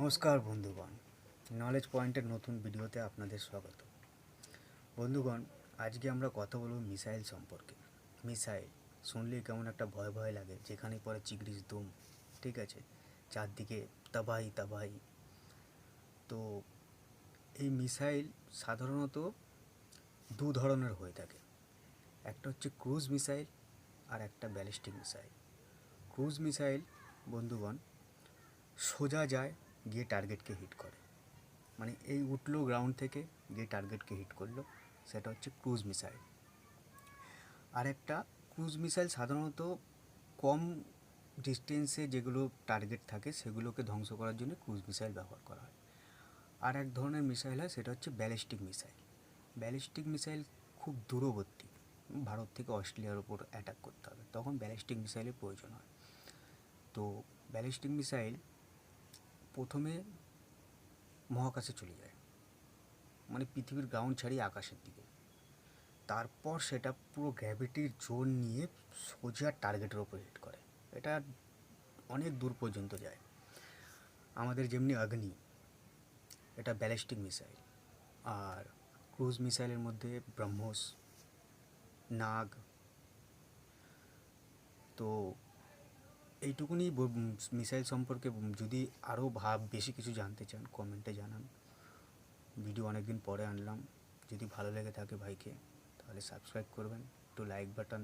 নমস্কার বন্ধুগণ। নলেজ পয়েন্টের নতুন ভিডিওতে আপনাদের স্বাগত। বন্ধুগণ, আজকে আমরা কথা বলব মিসাইল সম্পর্কে। মিসাইল শুনলেই কেমন একটা ভয় ভয় লাগে, যেখানে পরে চিগড়িস দুম, ঠিক আছে? চারদিকে তাবাই তাবাই তো এই মিসাইল সাধারণত দু ধরনের হয়ে থাকে। একটা হচ্ছে ক্রুজ মিসাইল আর একটা ব্যালিস্টিক মিসাইল। ক্রুজ মিসাইল, বন্ধুগণ, সোজা যায় গিয়ে টার্গেটকে হিট করে। মানে এই উঠল গ্রাউন্ড থেকে গিয়ে টার্গেটকে হিট করল। সেটা হচ্ছে ক্রুজ মিসাইল আর একটা ক্রুজ মিসাইল সাধারণত কম ডিস্টেন্সে যেগুলো টার্গেট থাকে, সেগুলোকে ধ্বংস করার জন্য ক্রুজ মিসাইল ব্যবহার করা হয়। আর এক ধরনের মিসাইল হয়, সেটা হচ্ছে ব্যালিস্টিক মিসাইল ব্যালিস্টিক মিসাইল খুব দূরবর্তী। ভারত থেকে অস্ট্রেলিয়ার ওপর অ্যাটাক করতে হবে। তখন ব্যালিস্টিক মিসাইলের প্রয়োজন হয়। তো ব্যালিস্টিক মিসাইল প্রথমে মহাকাশে চলে যায়। মানে পৃথিবীর গ্রাউন্ড ছাড়িয়ে আকাশের দিকে। তারপর সেটা পুরো গ্র্যাভিটির জোর নিয়ে সোজা টার্গেটের ওপর হিট করে। এটা অনেক দূর পর্যন্ত যায়। আমাদের যেমনি অগ্নি, এটা ব্যালিস্টিক মিসাইল আর ক্রুজ মিসাইলের মধ্যে ব্রহ্মোস, নাগ। তো এইটুকুনি মিসাইল সম্পর্কে যদি আরও ভাব, বেশি কিছু জানতে চান, কমেন্টে জানান। ভিডিও অনেক দিন পরে আনলাম। যদি ভালো লেগে থাকে ভাইকে, তাহলে সাবস্ক্রাইব করবেন। একটু লাইক বাটন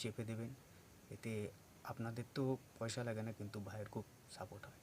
চেপে দেবেন। এতে আপনাদের তো পয়সা লাগে না, কিন্তু ভাইয়ের খুব সাপোর্ট হয়।